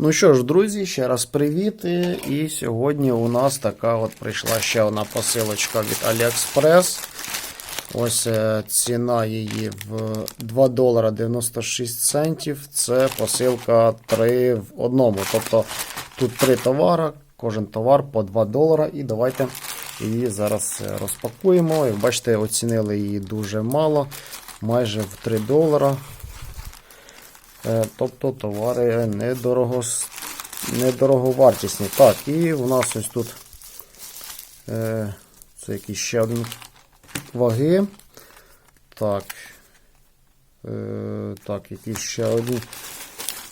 Ну що ж, друзі, ще раз привіт. І сьогодні у нас така от прийшла ще одна посилочка від AliExpress. Ось е, ціна її в 2 долара 96 центів. Це посилка 3 в одному. Тобто тут 3 товари, кожен товар по 2 долара. І давайте її зараз е, розпакуємо. Як бачите, оцінили її дуже мало, майже в 3 долара. Е, Тобто товари недорого, недороговартісні. Так, і у нас ось тут е, це якийсь ще один ваги. Так. Е, так, якийсь ще один.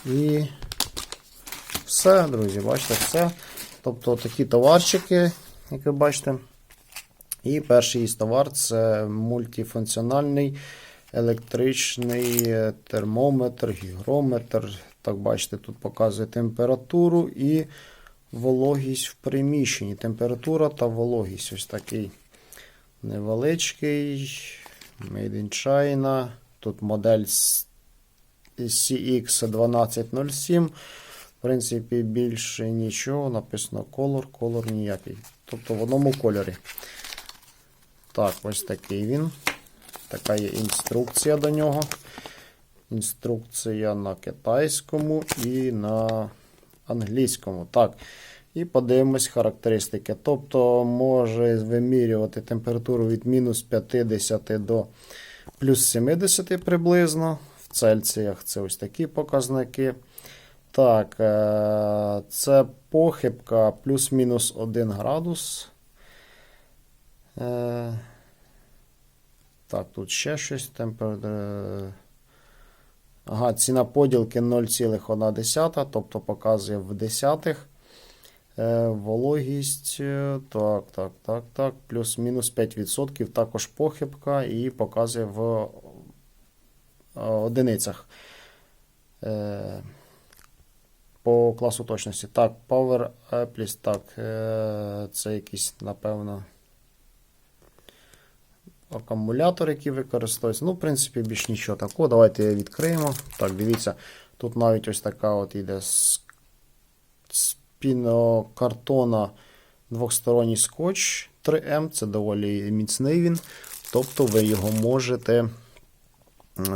І все, друзі, бачите, все. Тобто такі товарчики, як ви бачите. І перший із товар це мультифункціональний електричний е, термометр, гігрометр. Так, бачите, тут показує температуру і вологість в приміщенні. Температура та вологість. Ось такий невеличкий. Made in China. Тут модель CX1207. В принципі, більше нічого. Написано колор, колор ніякий. Тобто в одному кольорі. Так, ось такий він. Така є інструкція до нього. Інструкція на китайському і на англійському. Так. І подивимось характеристики. Тобто може вимірювати температуру від мінус 50 до плюс 70 приблизно. В Цельсіях це ось такі показники. Так, е, це похибка плюс-мінус 1 градус. Е, так, тут ще щось. Температура. Ага, ціна поділки 0,1, тобто показує в десятих. Е, вологість. е, Так, так, так, так. Плюс-мінус 5%. Також похибка і показує в е, одиницях. Е, По класу точності. Так, Power Apples, так, е, це якийсь, напевно акумулятор, який використовується. Ну, в принципі, більш нічого такого. Давайте відкриємо. Так, дивіться, тут навіть ось така от іде з, з пінокартона двохсторонній скотч 3М. Це доволі міцний він. Тобто ви його можете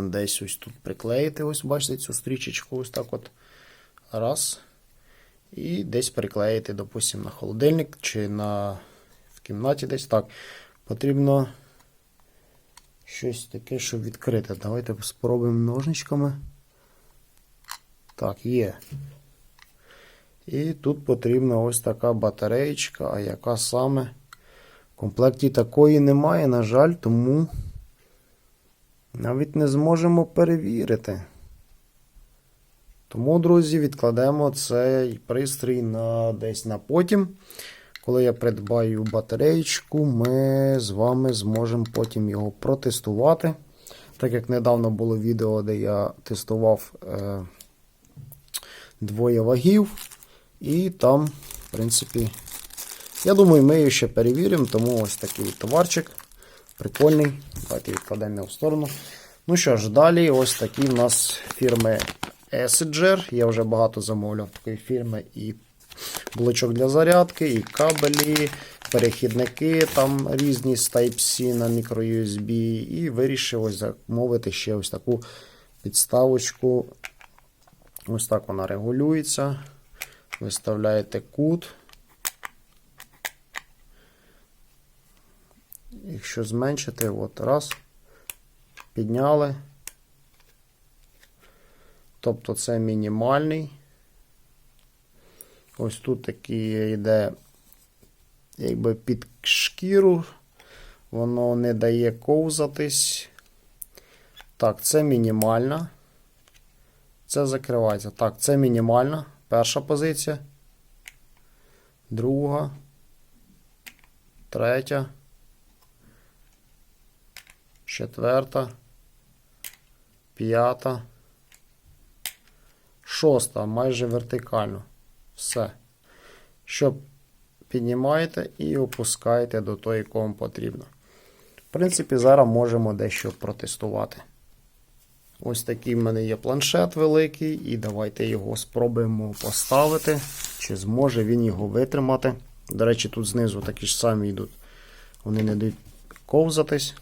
десь ось тут приклеїти. Ось, бачите, цю стрічечку, ось так от. Раз. І десь приклеїти, допустимо, на холодильник чи на в кімнаті десь так. Потрібно щось таке, щоб відкрити. Давайте спробуємо ножничками. Так, є. І тут потрібна ось така батареєчка, а яка саме. В комплекті такої немає, на жаль, тому навіть не зможемо перевірити. Тому, друзі, відкладемо цей пристрій на десь на потім. Коли я придбаю батареєчку, ми з вами зможемо потім його протестувати. Так як недавно було відео, де я тестував е, двоє вагів. І там, в принципі, я думаю, ми її ще перевіримо. Тому ось такий товарчик. Прикольний. Давайте відкладемо його в сторону. Ну що ж, далі ось такі в нас фірми Essager. Я вже багато замовляв такої фірми. І блочок для зарядки, і кабелі, перехідники там різні з Type-C на microUSB. І вирішив ось замовити ще ось таку підставочку. Ось так вона регулюється. Виставляєте кут. Якщо зменшити, от раз, підняли. Тобто це мінімальний. Ось тут такий йде, якби під шкіру, воно не дає ковзатись. Так, це мінімальна. Це закривається. Так, це мінімальна. Перша позиція. Друга. Третя. Четверта. П'ята. Шоста. Майже вертикально. Все. Що піднімаєте і опускаєте до того, якому потрібно. В принципі, зараз можемо дещо протестувати. Ось такий в мене є планшет великий, і давайте його спробуємо поставити. Чи зможе він його витримати. До речі, тут знизу такі ж самі йдуть. Вони не дають ковзатись.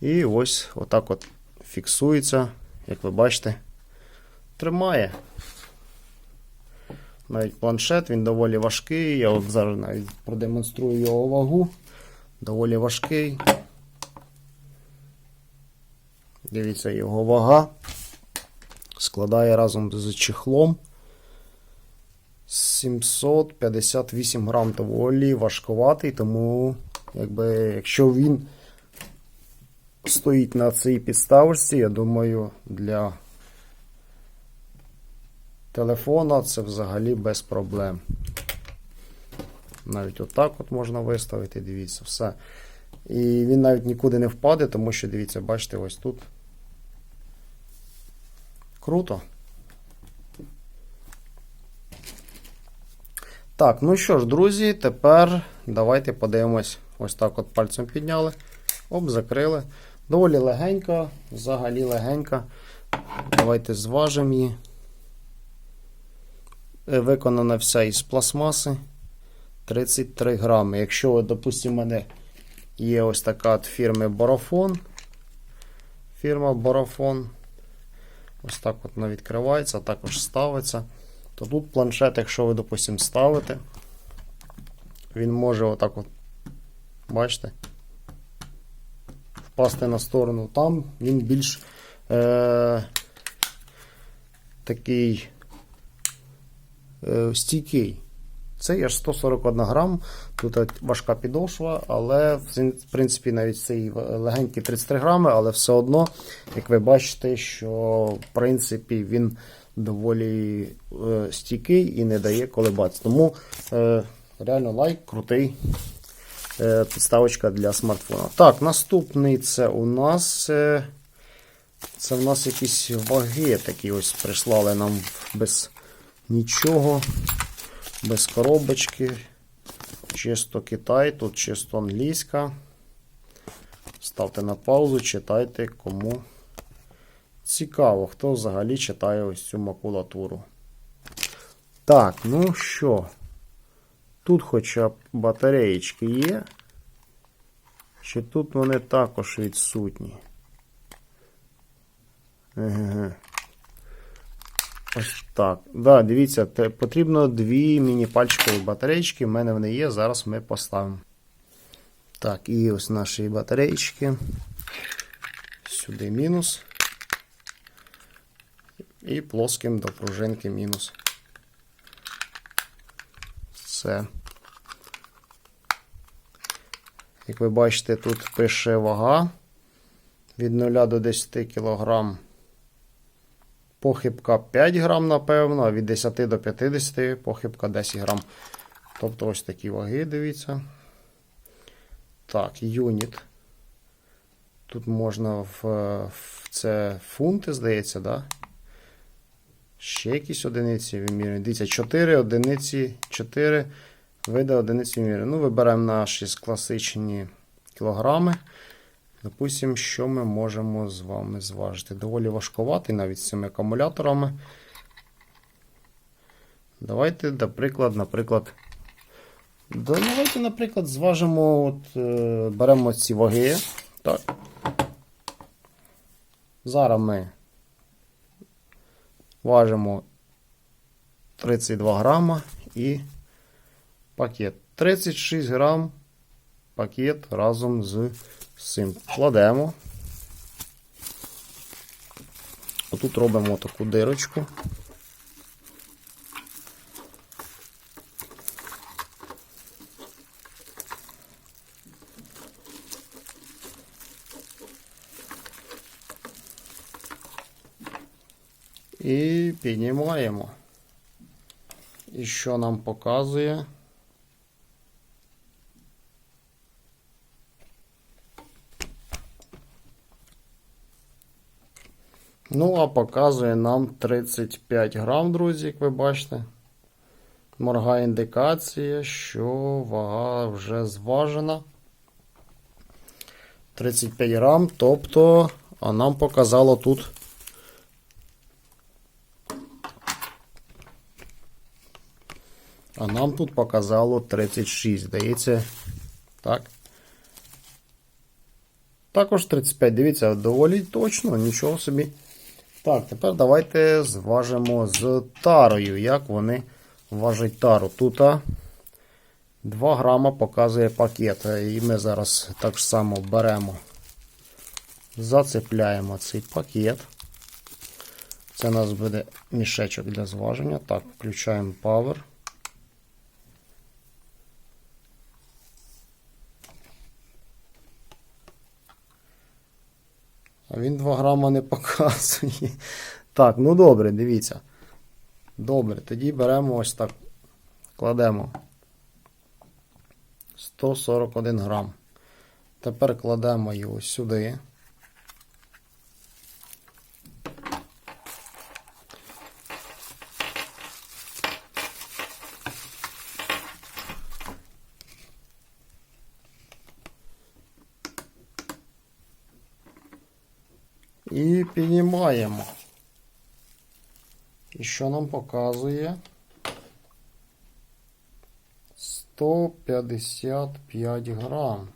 І ось отак от фіксується, як ви бачите, тримає. Навіть планшет, він доволі важкий. Я от зараз навіть продемонструю його вагу. Доволі важкий. Дивіться, його вага складає разом з чехлом 758 грам. Доволі важкуватий, тому якби, якщо він стоїть на цій підставці, я думаю, для телефона це взагалі без проблем. Навіть отак от можна виставити, дивіться, все. І він навіть нікуди не впаде, тому що, дивіться, бачите, ось тут. Круто. Так, ну що ж, друзі, тепер давайте подивимось. Ось так от пальцем підняли. Оп, закрили. Доволі легенько, взагалі легенько. Давайте зважимо її. Е, Виконана вся із пластмаси. 33 грами. Якщо, допустимо, у мене є ось така от фірми Борафон. Фірма Борафон. Ось так от вона відкривається, також ставиться. То тут планшет, якщо ви, допустимо, ставите, він може отак от, бачите, впасти на сторону. Там він більш е, такий стійкий. Це є 141 грам, тут важка підошва, але в принципі навіть цей легенький 33 грами, але все одно, як ви бачите, що в принципі він доволі е, стійкий і не дає колебатися. Тому е, реально лайк, крутий е, підставочка для смартфона. Так, наступний це у нас. Е, це в нас якісь ваги такі ось прислали нам без нічого без коробочки. Чисто Китай, тут чисто англійська. Ставте на паузу, читайте, кому цікаво, хто взагалі читає ось цю макулатуру. Так, ну що, тут хоча б батареєчки є. Чи тут вони також відсутні? Еге. Ось так. Да, Дивіться, те, потрібно дві міні-пальчикові батарейки. У мене вони є, зараз ми поставимо. Так, і ось наші батарейки. Сюди мінус. І плоским до пружинки мінус. Все. Як ви бачите, тут пише вага від 0 до 10 кг. Похибка 5 грам, напевно, а від 10 до 50 похибка 10 грам. Тобто ось такі ваги, дивіться. Так, юніт. Тут можна в, в це фунти, здається, да? Ще якісь одиниці вимірюємо. Дивіться, 4 одиниці, 4 види одиниці вимірюємо. Ну, вибираємо наші класичні кілограми. Допустимо, що ми можемо з вами зважити. Доволі важкуватий навіть з цими акумуляторами. Давайте, наприклад, наприклад, давайте, наприклад, зважимо, от, е, беремо ці ваги. Так. Зараз ми важимо 32 грама і пакет. 36 грам пакет разом з цим кладемо. Отут робимо таку дирочку. І піднімаємо. І що нам показує? Ну, а показує нам 35 грам, друзі, як ви бачите. Моргає індикація, що вага вже зважена. 35 грам, тобто А нам показало тут. А нам тут показало 36, здається. Так. Також 35. Дивіться, доволі точно, нічого собі. Так, тепер давайте зважимо з тарою. Як вони важать тару. Тут 2 грама показує пакет. І ми зараз так само беремо, зацепляємо цей пакет. Це у нас буде мішечок для зваження. Так, включаємо Power. А він 2 грама не показує. Так, ну добре, дивіться. Добре, тоді беремо ось так. Кладемо 141 грам. Тепер кладемо його сюди. І піднімаємо. І що нам показує? 155 грам.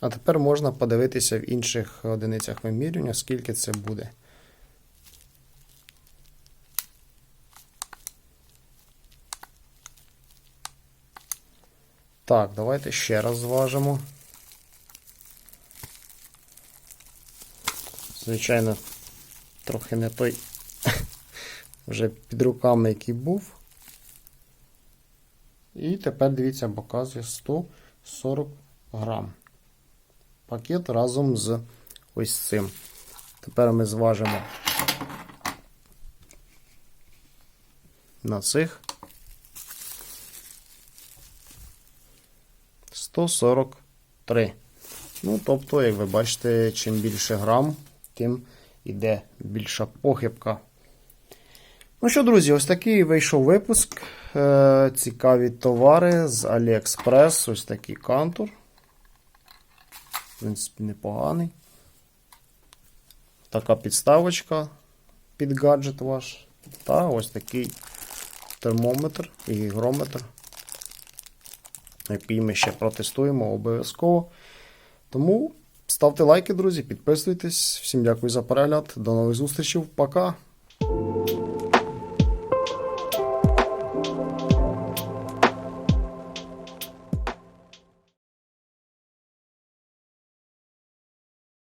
А тепер можна подивитися в інших одиницях вимірювання, скільки це буде. Так, давайте ще раз зважимо. Звичайно, трохи не той вже під руками, який був. І тепер дивіться, показує 140 грам. Пакет разом з ось цим. Тепер ми зважимо на цих 143. Ну, тобто, як ви бачите, чим більше грам, тим іде більша похибка. Ну що, друзі, ось такий вийшов випуск. Е, Цікаві товари з AliExpress. Ось такий кантур. В принципі, непоганий. Така підставочка під гаджет ваш. Та ось такий термометр і гігрометр який ми ще протестуємо обов'язково. Тому ставте лайки, друзі, підписуйтесь. Всім дякую за перегляд. До нових зустрічей. Пока!